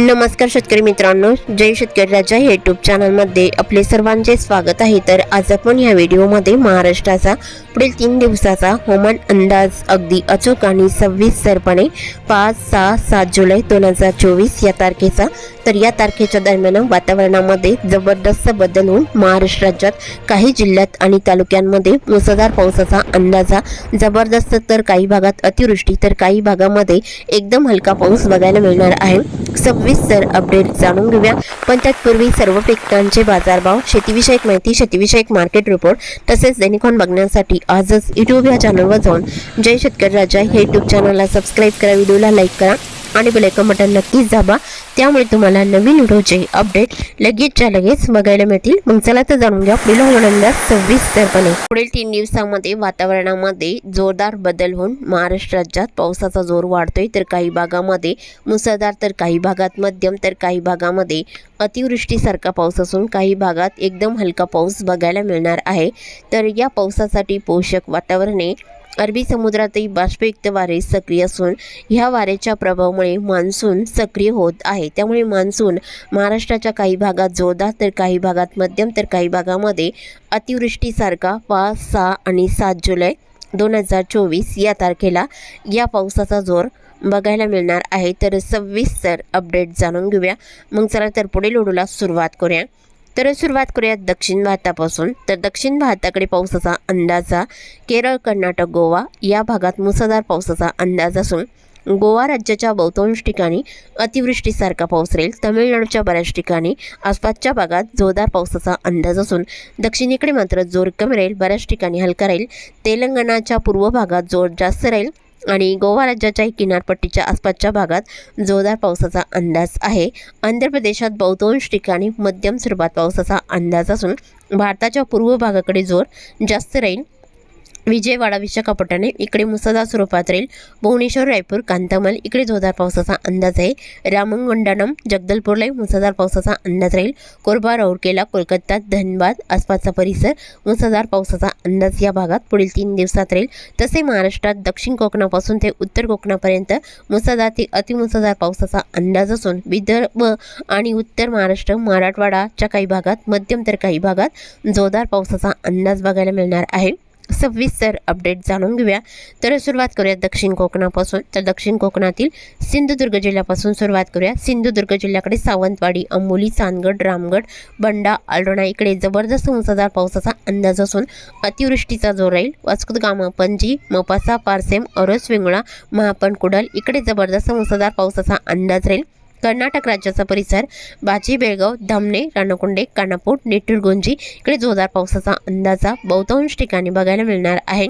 नमस्कार शेतकरी मित्रांनो जय शेतकरी राजा यूट्यूब चॅनलमध्ये आपले सर्वांचे स्वागत आहे. तर आज आपण या व्हिडिओमध्ये महाराष्ट्राचा पुढील तीन दिवसाचा हवामान अंदाज अगदी अचूक आणि सविस्तरपणे पाच सहा सात जुलै दोन हजार चोवीस या तारखेचा. तर या तारखेच्या दरम्यान वातावरणामध्ये जबरदस्त बदल होऊन महाराष्ट्र राज्यात काही जिल्ह्यात आणि तालुक्यांमध्ये मुसळधार पावसाचा अंदाजा जबरदस्त. तर काही भागात अतिवृष्टी तर काही भागामध्ये एकदम हलका पाऊस बघायला मिळणार आहे. सविस्तर अपडेट जाणून घेऊया. पण तत्पूर्वी सर्व पिकांचे बाजारभाव शेतीविषयक माहिती शेतीविषयक मार्केट रिपोर्ट तसेच दैनिकॉन बघण्यासाठी आजच युट्यूब या चॅनलवर जाऊन जय शेतकरी राजा. हे युट्यूब चॅनलला सबस्क्राईब करा व्हिडिओला लाईक करा. आणि बेलायकन बटन नक्कीच दाबा त्यामुळे तुम्हाला नवीन व्हिडिओचे अपडेट लगेचच्या लगेच बघायला मिळतील. मग चला तर जाणून घ्या पुढील हवामानात सविस्तरपणे पुढील तीन दिवसामध्ये वातावरणामध्ये जोरदार बदल होऊन महाराष्ट्र राज्यात पावसाचा जोर वाढतोय. तर काही भागामध्ये मुसळधार तर काही भागात मध्यम तर काही भागामध्ये अतिवृष्टीसारखा पाऊस असून काही भागात एकदम हलका पाऊस बघायला मिळणार आहे. तर या पावसासाठी पोषक वातावरणे अरबी समुद्रातही बाष्पयुक्त वारे सक्रिय असून ह्या वाऱ्याच्या प्रभावामुळे मान्सून सक्रिय होत आहे. त्यामुळे मान्सून महाराष्ट्राच्या काही भागात जोरदार तर काही भागात मध्यम तर काही भागामध्ये अतिवृष्टीसारखा पाच सहा आणि सात जुलै दोन हजार चोवीस या तारखेला या पावसाचा जोर बघायला मिळणार आहे. तर सविस्तर अपडेट जाणून घेऊया. मग चला तर पुढील ओढूला सुरुवात करूया. तर सुरुवात करूयात दक्षिण भारतापासून. तर दक्षिण भारताकडे पावसाचा अंदाजा केरळ कर्नाटक गोवा या भागात मुसळधार पावसाचा अंदाज असून गोवा राज्याच्या बहुतांश ठिकाणी अतिवृष्टीसारखा पाऊस राहील. तमिळनाडूच्या बऱ्याच ठिकाणी आसपासच्या भागात जोरदार पावसाचा अंदाज असून दक्षिणेकडे मात्र जोर कमी राहील बऱ्याच ठिकाणी हलका राहील. तेलंगणाच्या पूर्व भागात जोर जास्त राहील. आणि गोवा राज्याच्याही किनारपट्टीच्या आसपासच्या भागात जोरदार पावसाचा अंदाज आहे. आंध्र प्रदेशात बहुतांश ठिकाणी मध्यम स्वरूपात पावसाचा अंदाज असून भारताच्या पूर्व भागाकडे जोर जास्त राहील विजयवाडा विशाखापट्टणम इकडे मुसळधार स्वरूपात राहील. भुवनेश्वर रायपूर कांतामल इकडे जोरदार पावसाचा अंदाज आहे. रामंगंडानम जगदलपूरलाही मुसळधार पावसाचा अंदाज राहील. कोरबा राऊरकेला कोलकाता धनबाद आसपासचा परिसर मुसळधार पावसाचा अंदाज या भागात पुढील तीन दिवसात राहील. तसे महाराष्ट्रात दक्षिण कोकणापासून ते उत्तर कोकणापर्यंत मुसळधार ते अतिमुसळधार पावसाचा अंदाज असून विदर्भ आणि उत्तर महाराष्ट्र मराठवाडाच्या काही भागात मध्यम तर काही भागात जोरदार पावसाचा अंदाज बघायला मिळणार आहे. सविस्तर अपडेट जाणून घेऊया. तर सुरुवात करूया दक्षिण कोकणापासून. तर दक्षिण कोकणातील सिंधुदुर्ग जिल्ह्यापासून सुरुवात करूया. सिंधुदुर्ग जिल्ह्याकडे सावंतवाडी अंबोली चांदगड रामगड बंडा आलडोणा इकडे जबरदस्त मुसळधार पावसाचा अंदाज असून अतिवृष्टीचा जोर राहील. वास्को पणजी मोपासा पारसेम अरस वेंगुळा महापण कुडल इकडे जबरदस्त मुसळधार पावसाचा अंदाज राहील. कर्नाटक राज्याचा परिसर बाजी बेळगाव धामणे रानकुंडे कानापूर नेटुरगुंजी. इकडे जोरदार पावसाचा अंदाजा बहुतांश ठिकाणी बघायला मिळणार आहे.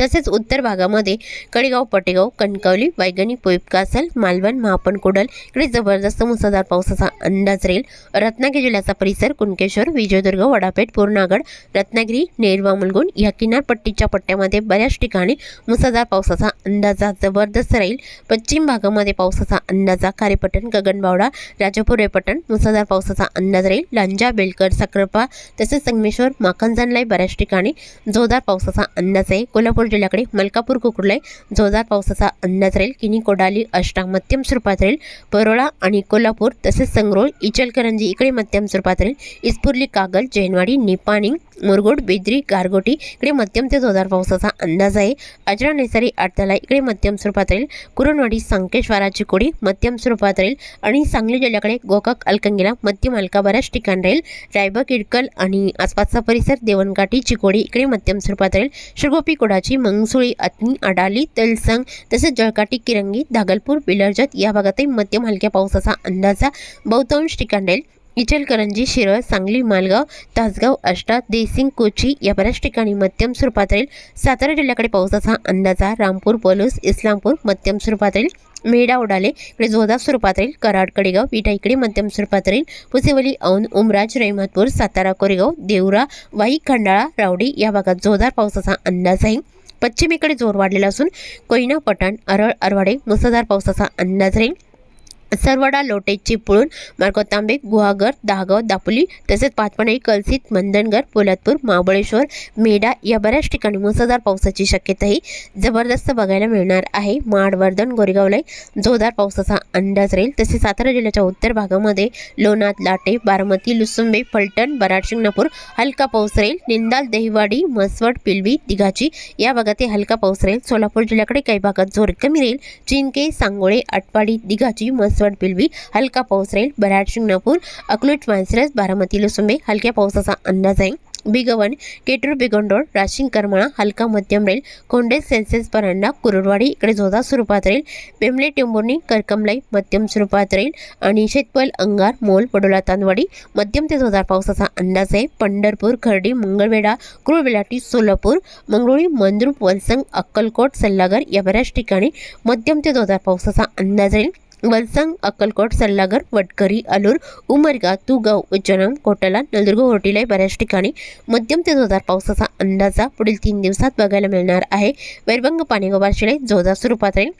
तसेच उत्तर भागामध्ये कडेगाव पटेगाव कणकवली वैगणी पोईपकासल मालवण महापण कुडल इकडे जबरदस्त मुसळधार पावसाचा अंदाज राहील. रत्नागिरी जिल्ह्याचा परिसर कुणकेश्वर विजयदुर्ग वडापेठ पूर्णागड रत्नागिरी नेरवा मुलगुण या किनारपट्टीच्या पट्ट्यामध्ये बऱ्याच ठिकाणी मुसळधार पावसाचा अंदाजा जबरदस्त राहील. पश्चिम भागामध्ये पावसाचा अंदाजा खारेपटण गगनबावडा राजापूर रेपटण मुसळधार पावसाचा अंदाज राहील. लांजा बेलकर साखरपा तसेच संगमेश्वर माखनजानलाही बऱ्याच ठिकाणी जोरदार पावसाचा अंदाज आहे. कोल्हापूर जिल्ह्याकडे मलकापूर कुकुडलाई जोरदार पावसाचा अंदाज राहील. किनी कोडाली अष्टा मध्यम स्वरूपात राहील. परोळा आणि कोल्हापूर तसेच संगरोळ इचलकरंजी इकडे मध्यम स्वरूपात राहील. इस्पुर्ली कागल जैनवाडी निपाणी मुरगुड बेद्री गारगोटी इकडे मध्यम ते जोरदार पावसाचा अंदाज आहे. अजरा नेसारी आडताला इकडे मध्यम स्वरूपात राहील. कुरणवाडी संकेश्वराची कोडी मध्यम स्वरूपात राहील. आणि सांगली जिल्ह्याकडे गोकाक अलकंगीला मध्यम हलका बऱ्याच ठिकाण राहील. रायबा इडकल आणि आसपासचा परिसर देवणकाठी चिकोडी इकडे मध्यम स्वरूपात राहील. शिरगोपी कोडाची मंगसुळी अतनी अडाली तलसंग तसेच जळकाटी किरंगी दागलपूर बिलर्जत या भागातही मध्यम हलक्या पावसाचा अंदाजा बहुतांश ठिकाण राहील. इचलकरंजी शिरळ सांगली मालगाव तासगाव आष्टा देसिंग कोची या बऱ्याच ठिकाणी मध्यम स्वरूपात राहील. सातारा जिल्ह्याकडे पावसाचा अंदाजा रामपूर पलूस इस्लामपूर मध्यम स्वरूपात राहील. मेढा उडाले. इकडे जोरदार स्वरूपात राहील. कराड कडेगाव विटा इकडे मध्यम स्वरूपात राहील. पुसेवली औन उमराज रहिमतपूर सातारा कोरेगाव देवरा वाई खंडाळा रावडी या भागात जोरदार पावसाचा अंदाज आहे. पश्चिमेकडे जोर वाढलेला असून कोयना पठाण अरळ अरवाडे मुसळधार पावसाचा अंदाज राहील. सरवडा लोटे चिपळूण मार्कोतांबे गुहागर दहागाव दापोली तसेच पाचपणाई कलसित मंदनगर पोलादपूर महाबळेश्वर मेढा या बऱ्याच ठिकाणी मुसळधार पावसाची शक्यताही जबरदस्त बघायला मिळणार आहे. माड वर्धन जोरदार पावसाचा अंदाज राहील. तसेच सातारा जिल्ह्याच्या उत्तर भागामध्ये लोणाद लाटे बारामती लुसुंबे फलटण बराड शिंगणापूर हलका पाऊस राहील. निंदाल दहिवाडी म्हसवड पिलवी दिघाची या भागातही हलका पाऊस राहील. सोलापूर जिल्ह्याकडे काही भागात जोर कमी राहील. चिंके सांगोळे आटपाडी दिघाची म्हसवड पिलवी हलका पाऊस राहील बराड शिंगणापूर अकलूट मानसरस बारामती लसुंबे हलक्या पावसाचा अंदाज आहे बिगवन केटूर बिगोंडोळ राशिंग करमाळा हलका मध्यम राहील कोंडेस सेन्सेस परांडा कुरुडवाडी इकडे जोरदार स्वरूपात राहील बेमले टेंबुर्णी करकमलाई मध्यम स्वरूपात राहील आणि शेतपल अंगार मोल पडोला तांदवाडी मध्यम ते जोरदार पावसाचा अंदाज आहे पंढरपूर खर्डी मंगळवेढा कुरुळबेलाटी सोलापूर मंगरुळी मंद्रुप वलसंग अक्कलकोट सल्लागर या बऱ्याच ठिकाणी मध्यम ते जोरदार पावसाचा अंदाज राहील वलसंग अक्कलकोट सल्लागर वटकरी अलूर उमरगा तुगाव उज्जनम कोटला नलदुर्ग होटीला बऱ्याच ठिकाणी मध्यम ते जोरदार पावसाचा अंदाजा पुढील तीन दिवसात बघायला मिळणार आहे. वैरभंग पाणी शिले जोरदार स्वरूपात राहील.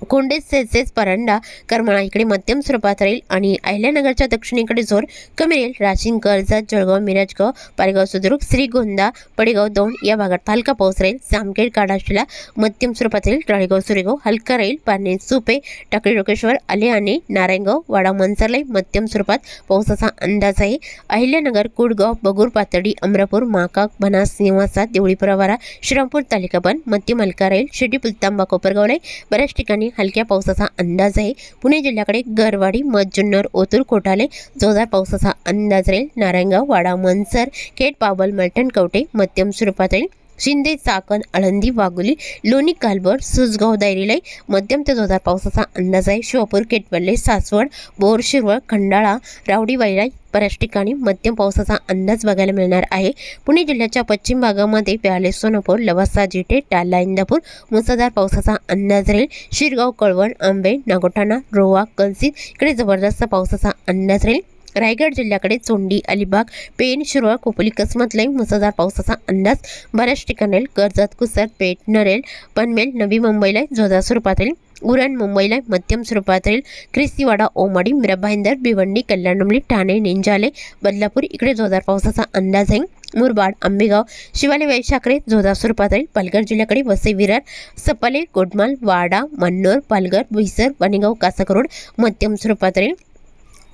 कोंडेस सेल्सेस परांडा करमाळा इकडे मध्यम स्वरूपात राहील आणि अहिल्यानगरच्या दक्षिणेकडे जोर कमी राहील. राशीन कर्जत जळगाव मिरजगाव पालगाव सुद्रुक श्रीगोंदा पडेगाव दौंड या भागात हलका पाऊस राहील. जामखेड काडाशीला मध्यम स्वरूपात राहील. राळेगाव सुरेगाव हलका राहील. पारणे सुपे टाकळी रोकेश्वर आलेआणे नारायणगाव वाडा मनसरलाई मध्यम स्वरूपात पावसाचा अंदाज आहे. अहिल्यानगर कुडगाव बगूर पातळी अमरापूर माकाक बनास निवासा देवळी प्रवारा श्रीरामपूर तालुका पण मध्यम हलका राहील. शिर्डी पुलतांबा कोपरगावलाई बऱ्याच ठिकाणी हलक्या पावसाचा अंदाज आहे. पुणे जिल्ह्याकडे गरवाडी मज्जुन्नर ओतूर कोटाले जोरदार पावसाचा अंदाज राहील. नारायणगाव वाडा मनसर खेड पाबल मलटण कवटे मध्यम स्वरूपात राहील. शिंदे चाकण आळंदी वाघोली लोणी कालबर सुजगाव दायरीलाई मध्यम ते जोरदार पावसाचा अंदाज आहे. शिवापूर केटवल्ले सासवड बोर शिरवळ खंडाळा रावडी वैराई बऱ्याच ठिकाणी मध्यम पावसाचा अंदाज बघायला मिळणार आहे. पुणे जिल्ह्याच्या पश्चिम भागामध्ये प्याले सोनपूर लवासा जिटे टाला इंदापूर मुसळधार पावसाचा अंदाज राहील. शिरगाव कळवण आंबे नागोठाणा रोहा कलसित इकडे जबरदस्त पावसाचा अंदाज राहील. रायगड जिल्ह्याकडे चोंडी अलिबाग पेन शिरोळ खोपोली कसमतलाई मुसळधार पावसाचा अंदाज. बऱ्याच ठिकाणी कर्जत कुसर पेठ नरेल पनवेल नवी मुंबईला जोरदार स्वरूपात येईल. उरण मुंबईला मध्यम स्वरूपात राहील ख्रिस्तीवाडा ओमाडी मिराभाईंदर भिवंडी कल्याणमली ठाणे निंजाले बदलापूर इकडे जोरदार पावसाचा अंदाज आहे. मुरबाड आंबेगाव शिवाले वैशाखरे जोरदार स्वरूपात राहील पालघर जिल्ह्याकडे वसई विरार सपाले गोडमाल वाडा मन्नोर पालघर भुईसर वणेगाव कासाकरोड मध्यम स्वरूपात राहील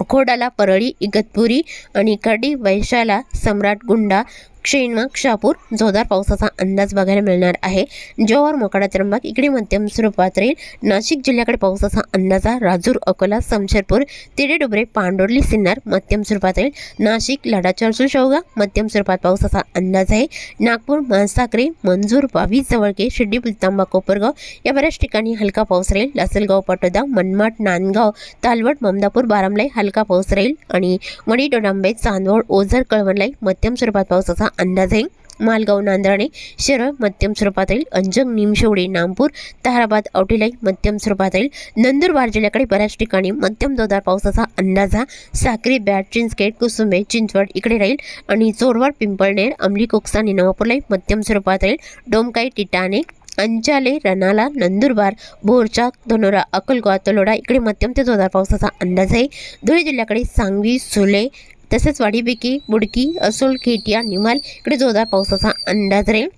खोडाला परळी इगतपुरी आणि कर्डी वैशाला सम्राट गुंडा क्षेणमा क्षापूर जोरदार पावसाचा अंदाज बघायला मिळणार आहे. जोवर मोकाडा त्र्यंबक इकडे मध्यम स्वरूपात राहील. नाशिक जिल्ह्याकडे पावसाचा अंदाज राजूर अकोला समशेरपूर तिडे डुबरे पांडोर्ली सिन्नर मध्यम स्वरूपात राहील. नाशिक लढा चर्चू शेवगा मध्यम स्वरूपात पावसाचा अंदाज आहे. नागपूर माणसाकरे मंजूर बावीस जवळके शिर्डी पुलतांबा कोपरगाव या बऱ्याच ठिकाणी हलका पाऊस राहील. लासलगाव पाटोदा मनमाड नांदगाव तालवट ममदापूर बारामलाई हलका पाऊस राहील. आणि वडी डोडांबे चांदवड ओझर कळवणलाई मध्यम स्वरूपात पावसाचा अंदाज आहे मालगाव नांदराणे शरळ मध्यम स्वरूपात येईल अंजंग निमशेवडे नामपूर ताराबाद औटीलाई मध्यम स्वरूपात येईल नंदुरबार जिल्ह्याकडे बऱ्याच ठिकाणी मध्यम जोरदार पावसाचा अंदाजा साक्री बॅट चिंचखेड कुसुंबे चिंचवड इकडे राहील आणि चोरवाड पिंपळनेर अमली कोकसा आणि नवापूरलाई मध्यम स्वरूपात राहील डोमकाई टिटाणे अंचाले रनाला नंदुरबार बोरचा धनोरा अक्कलगाव तलोडा इकडे मध्यम ते जोरदार पावसाचा अंदाज आहे. धुळे जिल्ह्याकडे सांगवी सुले तसेच वाडीबिकी बुडकी असोल खेटिया निमाल इकडे जोरदार पावसाचा अंदाज राहील.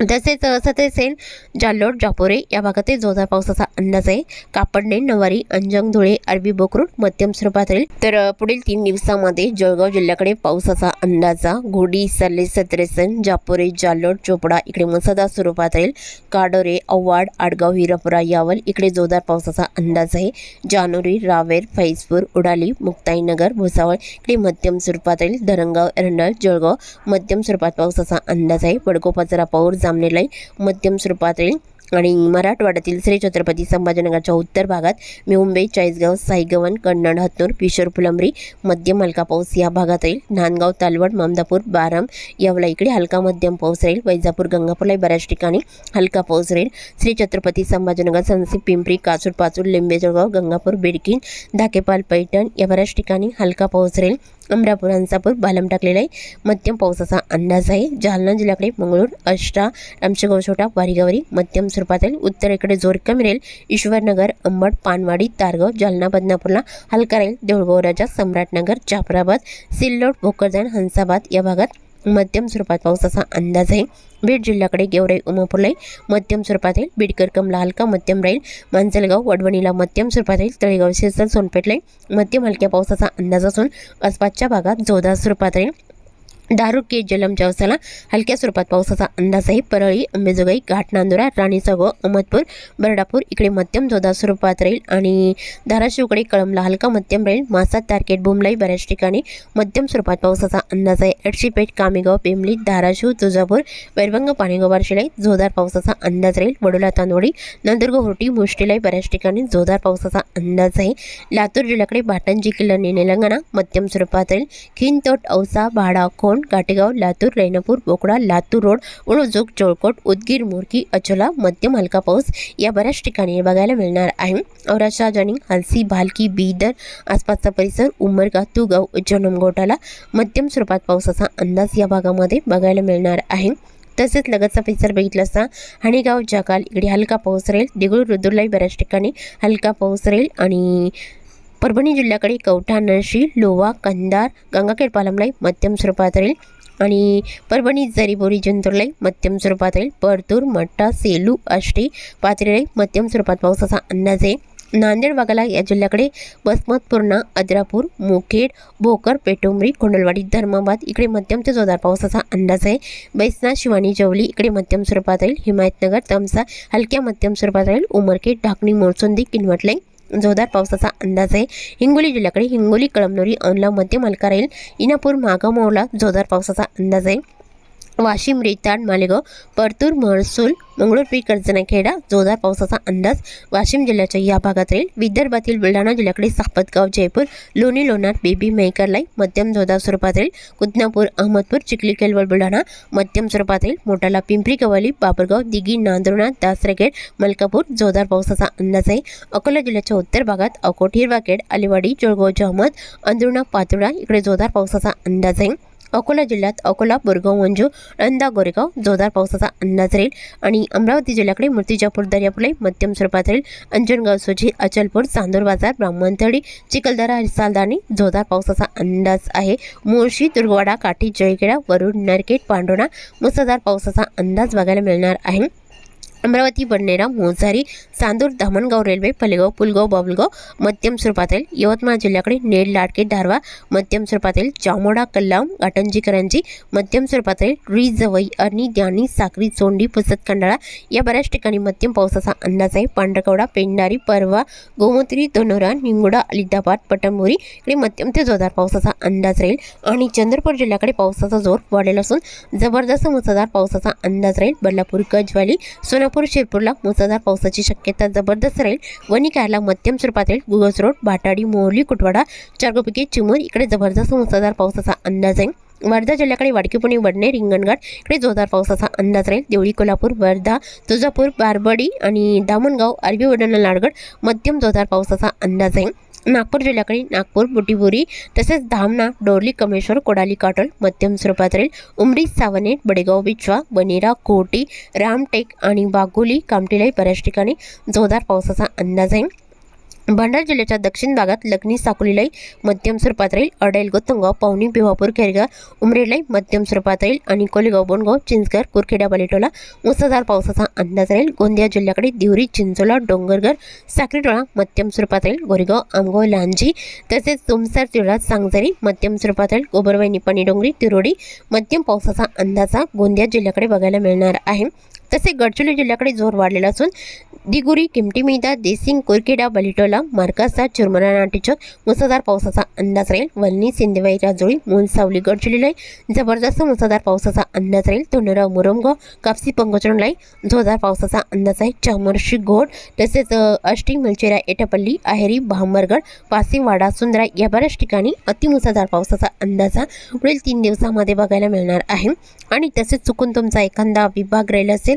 तसेच अ, सतेसेन जाल्लोड जापोरे या भागातही जोरदार पावसाचा अंदाज आहे. कापडणे नवारी अंजंग धुळे अरबी बोकरूड मध्यम स्वरूपात राहील तर पुढील तीन दिवसामध्ये जळगाव जिल्ह्याकडे पावसाचा अंदाजा घोडी सल्ले सत्रेसन जापोरे जाल्लोड चोपडा इकडे मुसळधार स्वरूपात राहील काडोरे अव्वाड आडगाव हिरापुरा यावल इकडे जोरदार पावसाचा अंदाज आहे. जानोरी रावेर फैजपूर उडाली मुक्ताईनगर भुसावळ इकडे मध्यम स्वरूपात राहील धरणगाव एरंडळ जळगाव मध्यम स्वरूपात पावसाचा अंदाज आहे. बडगोपाचरा पाऊर जामनेलाई मध्यम स्वरूपात राहील आणि मराठवाड्यातील श्री छत्रपती संभाजीनगरच्या उत्तर भागात मुंबई चाळीसगाव साईगवन कन्नड हत्नूर किशोर फुलंबरी मध्यम हलका पाऊस या भागात राहील नांदगाव तालवड ममदापूर बाराम यावला इकडे हलका मध्यम पाऊस राहील. वैजापूर गंगापूरलाही बऱ्याच ठिकाणी हलका पाऊस राहील. श्री छत्रपती संभाजीनगर सनसी पिंपरी काचूर पाचूर लिंबेजळगाव गंगापूर बिडकीन धाकेपाल पैठण या बऱ्याच ठिकाणी हलका पाऊस राहील. अमरापूर हंसापूर बालम टाकलेला आहे. मध्यम पावसाचा अंदाज आहे. जालना जिल्ह्याकडे मंगळूर अष्टा रामशेगाव छोटा वारीगावरी मध्यम स्वरूपातील उत्तरेकडे जोर कमी राहील ईश्वरनगर अंबड पानवाडी तारगाव जालना बदनापूरला हलका राहील देऊळगाव राजा सम्राटनगर जाफराबाद सिल्लोड भोकरदन हंसाबाद या भागात मध्यम स्वरूपात पावसाचा अंदाज आहे. बीड जिल्ह्याकडे गेवराई उमापूरलाई मध्यम स्वरूपात येईल बीडकर कमला हलका मध्यम राहील. मांजलगाव वडवणीला मध्यम स्वरूपात येईल तळेगाव शिरसर सोनपेठला मध्यम हलक्या पावसाचा अंदाज असून आसपासच्या भागात जोरदार स्वरूपात राहील. दारुके जलमच्या अवसाला हलक्या स्वरूपात पावसाचा अंदाज आहे परळी अंबेजोगाई घाटनांदुरा राणीसागो अहमदपूर बरडापूर इकडे मध्यम जोरदार स्वरूपात राहील आणि धाराशिवकडे कळमला हलका मध्यम राहील. मासात तारकेट बुमलाई बऱ्याच ठिकाणी मध्यम स्वरूपात पावसाचा अंदाज आहे. एडशीपेठ कामेगाव पेमली धाराशिव तुळजापूर वैरभंग पाणेगाव बार्शीलाई जोरदार पावसाचा अंदाज राहील. वडोला तांदोडी नंदुर्ग होटी मुष्टीलाई बऱ्याच ठिकाणी जोरदार पावसाचा अंदाज आहे. लातूर जिल्ह्याकडे भाटंजी किल्ला निलंगणा मध्यम स्वरूपात राहील. खिनतोट औसा भाडा खोंड गाटेगाव लातूर रैनापूर बोकडा लातूर रोड उळुजोग चोळकोट उदगीर मुरकी अचोला मध्यम हलका पाऊस या बऱ्याच ठिकाणी बघायला मिळणार आहे. औराशा जाणी हलसी भालकी बीदर आसपासचा परिसर उमरगा तुगाव उज्जैन गोटाला मध्यम स्वरूपात पावसाचा अंदाज या भागामध्ये बघायला मिळणार आहे. तसेच लगतचा परिसर बघितला असता हणेगाव जगाल इकडे हलका पाऊस राहील देगूळ रुद्रलाई बऱ्याच ठिकाणी हलका पाऊस राहील आणि परभणी जिल्ह्याकडे कवठा नरशी लोवा कंधार गंगाखेड पालमलाई मध्यम स्वरूपात राहील आणि परभणी जरीबोरी जंतुरलाई मध्यम स्वरूपात राहील परतूर मट्टा सेलू आष्टी पाथरीलाई मध्यम स्वरूपात पावसाचा अंदाज आहे. नांदेड भागाला या जिल्ह्याकडे बसमतपूर्णा अद्रापूर मुखेड भोकर पेटुंबरी कोंडलवाडी धर्माबाद इकडे मध्यम ते जोरदार पावसाचा अंदाज आहे. बैसना शिवानी जवली इकडे मध्यम स्वरूपात राहील हिमायतनगर तमसा हलक्या मध्यम स्वरूपात राहील उमरखेड ढाकणी मोरचोंदी किनवटलाई जोरदार पावसाचा अंदाज आहे. हिंगोली जिल्ह्याकडे हिंगोली कळमनुरी औंधला मध्य हलका राहील इनापूर मागामोवला जोरदार पावसाचा अंदाज आहे. वाशिम रेताड मालेगाव परतूर महसूल मंगळूरपी कर्जनाखेडा जोरदार पावसाचा अंदाज. वाशिम जिल्ह्याच्या या भागात राहील विदर्भातील बुलढाणा जिल्ह्याकडे सापतगाव जयपूर लोणी लोणार बेबी मेहकरलाई मध्यम जोरदार स्वरूपात राहील. कुदनापूर अहमदपूर चिखली केलवड बुलढाणा मध्यम स्वरूपात राहील. मोठाला पिंपरी कवाली बाबरगाव दिघी नांदुर्णा दासरगेड मलकापूर जोरदार पावसाचा अंदाज आहे. अकोला जिल्ह्याच्या उत्तर भागात अकोट हिरवाखेड अलिवाडी जळगाव जहमद अंदुर्णा पातुडा इकडे जोरदार पावसाचा अंदाज आहे. अकोला जिल्ह्यात अकोला बोरगाव मंजू अंदा गोरेगाव जोरदार पावसाचा अंदाज राहील आणि अमरावती जिल्ह्याकडे मूर्तिजापूर दर्यापुले मध्यम स्वरूपात राहील. अंजनगाव सोजी अचलपूर चांदूर बाजार ब्राह्मणथडी चिखलदरा रिसालदानी जोरदार पावसाचा अंदाज आहे. मुळशी दुर्गवाडा काठी जयखेडा वरुड नरकेट पांडोणा मुसळधार पावसाचा अंदाज बघायला मिळणार आहे. अमरावती बडनेरा मोंझारी चांदूर धामणगाव रेल्वे फलेगाव पुलगाव बाबुलगाव मध्यम स्वरूपात यवतमाळ जिल्ह्याकडे नेड लाडके धारवा मध्यम स्वरूपात राहील जामोडा कल्लाम घाटंजी करंजी मध्यम स्वरूपात राहील री जवई अर्नी द्यानी साक्री चोंडी पुसत खंडाळा या बऱ्याच ठिकाणी मध्यम पावसाचा अंदाज आहे. पांढरकवडा पेंडारी परवा गोमत्री दोनोरा निंगोडा अलिदाबाद पटंबोरी इकडे मध्यम ते जोरदार पावसाचा अंदाज राहील आणि चंद्रपूर जिल्ह्याकडे पावसाचा जोर वाढलेला असून जबरदस्त मुसळधार पावसाचा अंदाज राहील. बल्लापूर गजवाली सोलापूर शिरपूरला मुसळधार पावसाची शक्यता जबरदस्त राहील. वणिकारला मध्यम स्वरूपात राहील गुगसरोड भाटाडी मोहली कुटवाडा चारगोपिके चिमूर इकडे जबरदस्त मुसळधार पावसाचा अंदाज आहे. वर्धा जिल्ह्याकडे वाडकी पुणे वडणे रिंगणघाट इकडे जोरदार पावसाचा अंदाज राहील. देवळी कोल्हापूर वर्धा तुळजापूर बारबडी आणि दामणगाव अरबी वडण लाडगड मध्यम जोरदार पावसाचा अंदाज आहे. नागपूर जिल्ह्याकडे नागपूर बुटीबोरी तसेच धामणा डोरली कमेश्वर कोडाली काटोल मध्यम स्वरूपात राहील. उमरी सावनेर बडेगाव बिचवा बनेरा कोटी रामटेक आणि बागोली कामटेलाई बऱ्याच ठिकाणी जोरदार पावसाचा अंदाज आहे. भंडारा जिल्ह्याच्या दक्षिण भागात लग्नी साकोलीलाई मध्यम स्वरूपात राहील. अडेल गोतंगाव पावनी भिवापूर खेरगाव उमरेलाई मध्यम स्वरूपात राहील. आणि कोलेगाव बोनगाव चिंचगर कुरखेडा बालेटोला मुसळधार पावसाचा अंदाज राहील. गोंदिया जिल्ह्याकडे दिवरी चिंचोला डोंगरगर साक्रीटोळा मध्यम स्वरूपात राहील. गोरेगाव आमगाव लांजी तसेच तुमसर तिळा सांगझरी मध्यम स्वरूपात राहील. गोबरवाहिनी निपाणी डोंगरी तिरोडी मध्यम पावसाचा अंदाजा गोंदिया जिल्ह्याकडे बघायला मिळणार आहे. तसे गडचिरोली जिल्ह्याकडे जोर वाढलेला असून दिगुरी किमटीमेदा देसिंग कुरखेडा बलिटोला मार्कासा चुरमरा नाटीचक मुसळधार पावसाचा अंदाज राहील. वल्ली सिंदेवाई राजोळी मोनसावली सावली गडचिरोली जबरदस्त मुसळधार पावसाचा अंदाज राहील. तोंडराव मुरमगाव कापसी पंगचरणलाई जोरदार पावसाचा अंदाज आहे. चामर्शी घोड तसेच अष्टी मलचेरा एटापल्ली आहेरी भांबरगड पासीवाडा सुंदरा या बऱ्याच ठिकाणी अतिमुसळधार पावसाचा अंदाजा पुढील तीन दिवसामध्ये बघायला मिळणार आहे. आणि तसेच चुकून तुमचा एखादा विभाग राहिला असेल